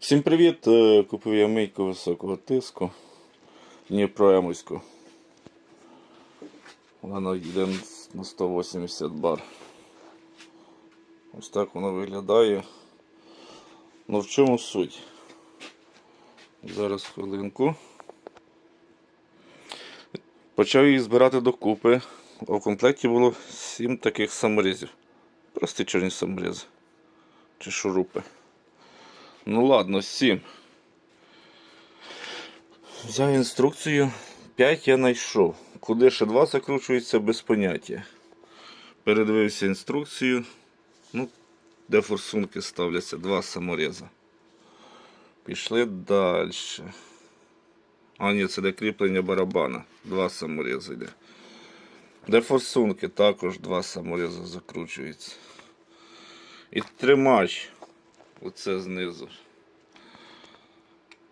Всім привіт! Е, Купив я мийку високого тиску Дніпроемську. Вона йде на 180 бар. Ось так воно виглядає. Ну в чому суть? Зараз хвилинку. Почав її збирати докупи, а в комплекті було 7 таких саморізів. Прості чорні саморізи. Чи шурупи. Ну ладно, 7. Взяв інструкцію. 5 я знайшов. Куди ще 2 закручується без поняття. Передивився інструкцію. Ну, де форсунки ставляться, два саморіза. Пішли далі. А, ні, це де кріплення барабана. Два саморізи йде. Де форсунки також два саморізи закручуються. І тримач. Оце знизу.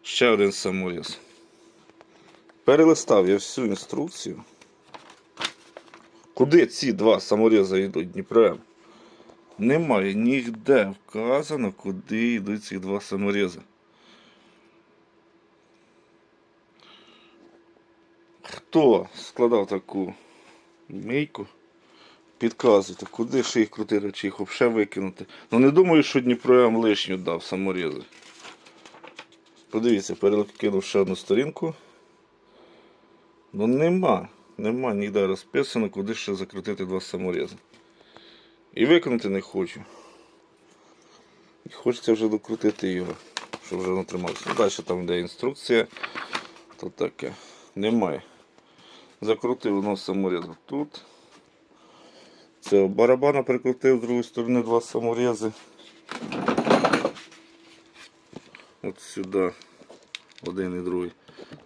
Ще один саморіз. Перелистав я всю інструкцію. Куди ці два саморізи йдуть Дніпром? Немає ніде вказано, куди йдуть ці два саморізи. Хто складав таку мийку? Підказуйте, куди ще їх крутити, чи їх взагалі викинути. Ну не думаю, що Дніпром лишню дав саморізи. Подивіться, перекинув ще одну сторінку. Ну нема. Нема ніде розписано, куди ще закрутити два саморізи. І виконати не хочу. І хочеться вже докрутити його, щоб вже воно трималося. Ну, Далі там де інструкція, то таке. Немає. Закрутив воно саморіз тут. Цього барабана прикрутив з другої сторони два саморези. От сюди. Один і другий.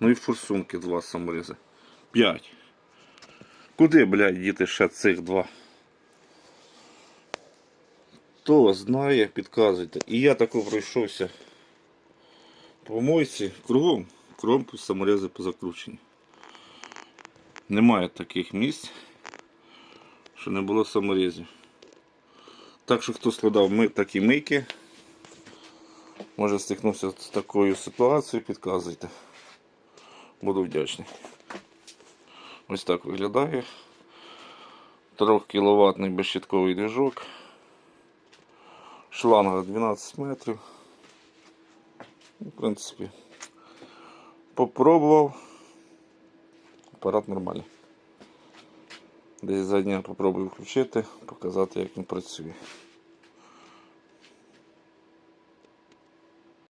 Ну і форсунки два саморези. П'ять. Куди, блядь, діти ще цих два? Хто знає, підказуйте. І я тако пройшовся по мойці кругом, кругом саморези позакручені. Немає таких місць, що не було саморезів. Так що хто складав такі мийки, може стикнувся з такою ситуацією, підказуйте. Буду вдячний. Ось так виглядає. 3 кВт безщитковий движок. Шланга 12 метрів. Ну, В принципі, попробував. Апарат нормальний. Десь задня попробую включити, показати, як він працює.